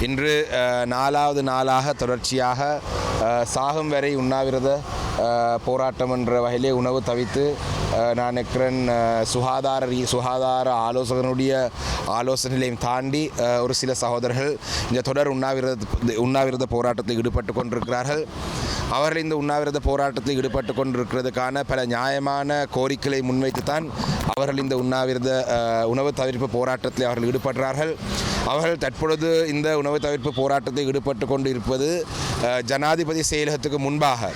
இன்று நாலாவது நாளாக தொடர்ச்சியாக சாகம் சாகும் வரை உண்ணாவிரத போராட்டம் என்ற வகையிலே உணவு தவித்து நான் நினைக்கிறேன் சுகாதார ரீ- சுகாதார ஆலோசகனுடைய ஆலோசனைகளையும் தாண்டி ஒரு சில சகோதரர்கள் இந்த தொடர் உண்ணாவிரத உண்ணாவிரத போராட்டத்தில் ஈடுபட்டு கொண்டிருக்கிறார்கள். அவர்கள் இந்த உண்ணாவிரத போராட்டத்தில் ஈடுபட்டு கொண்டிருக்கிறதுக்கான பல நியாயமான கோரிக்கைகளை முன்வைத்து தான் அவர்கள் இந்த உண்ணாவிரத உணவு தவிர்ப்பு போராட்டத்தில் அவர்கள் ஈடுபடுறார்கள். அவர்கள் தற்பொழுது இந்த உணவு தவிர்ப்பு போராட்டத்தில் ஈடுபட்டு கொண்டு இருப்பது ஜனாதிபதி செயலகத்துக்கு முன்பாக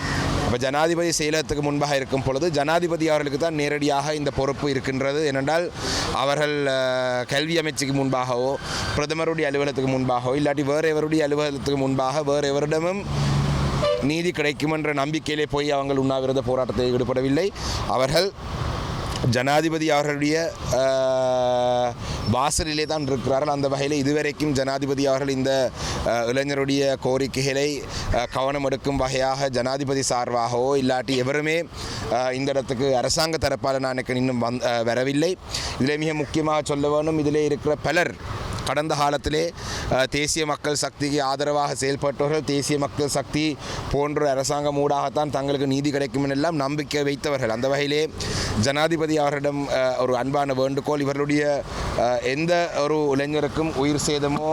அப்போ ஜனாதிபதி செயலகத்துக்கு முன்பாக இருக்கும் பொழுது ஜனாதிபதி அவர்களுக்கு தான் நேரடியாக இந்த பொறுப்பு இருக்கின்றது. ஏனென்றால் அவர்கள் கல்வி அமைச்சுக்கு முன்பாகவோ பிரதமருடைய அலுவலகத்துக்கு முன்பாகவோ இல்லாட்டி வேறு எவருடைய அலுவலகத்துக்கு முன்பாக வேறு எவரிடமும் நீதி கிடைக்கும் என்ற நம்பிக்கையிலே போய் அவங்கள் உண்ணாவிரத போராட்டத்தில் ஈடுபடவில்லை. அவர்கள் ஜனாதிபதி அவர்களுடைய வாசலிலே தான் இருக்கிறார்கள். அந்த வகையில் இதுவரைக்கும் ஜனாதிபதி அவர்கள் இந்த இளைஞருடைய கோரிக்கைகளை கவனம் எடுக்கும் வகையாக ஜனாதிபதி சார்பாகவோ இல்லாட்டி எவருமே இந்த இடத்துக்கு அரசாங்க தரப்பால் நான் எனக்கு இன்னும் வந் வரவில்லை. இதில் மிக முக்கியமாக சொல்ல வேணும் இதில் இருக்கிற பலர் கடந்த காலத்திலே தேசிய மக்கள் சக்திக்கு ஆதரவாக செயல்பட்டவர்கள் தேசிய மக்கள் சக்தி போன்ற அரசாங்கம் ஊடாகத்தான் தங்களுக்கு நீதி கிடைக்கும் எல்லாம் நம்பிக்கை வைத்தவர்கள். அந்த வகையிலே ஜனாதிபதி அவரிடம் ஒரு அன்பான வேண்டுகோள். இவர்களுடைய எந்த ஒரு இளைஞருக்கும் உயிர் சேதமோ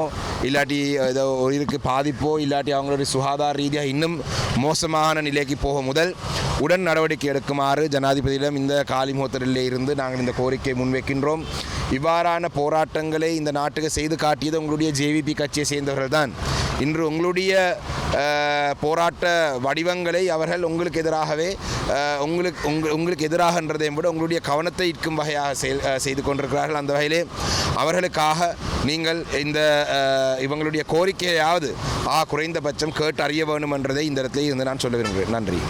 இல்லாட்டி ஏதோ உயிருக்கு பாதிப்போ இல்லாட்டி அவங்களுடைய சுகாதார ரீதியாக இன்னும் மோசமான நிலைக்கு போக முதல் உடன் நடவடிக்கை எடுக்குமாறு ஜனாதிபதியிடம் இந்த காலிமுகத்திலே இருந்து நாங்கள் இந்த கோரிக்கை முன்வைக்கின்றோம். இவ்வாறான போராட்டங்களை இந்த நாட்டுக்கு செய்து காட்டியது உங்களுடைய ஜேவிபி கட்சியை சேர்ந்தவர்கள் தான் இன்று உங்களுடைய போராட்ட வடிவங்களை அவர்கள் உங்களுக்கு எதிராகவே உங்களுக்கு உங்க உங்களுக்கு எதிராகன்றதையும் விட உங்களுடைய கவனத்தை ஈர்க்கும் வகையாக செயல் செய்து கொண்டிருக்கிறார்கள். அந்த வகையிலே அவர்களுக்காக நீங்கள் இந்த இவங்களுடைய கோரிக்கையாவது ஆ குறைந்தபட்சம் கேட்டு அறிய வேண்டும் என்றதை இந்த இடத்துல இருந்து நான் சொல்ல விரும்புகிறேன். நன்றி.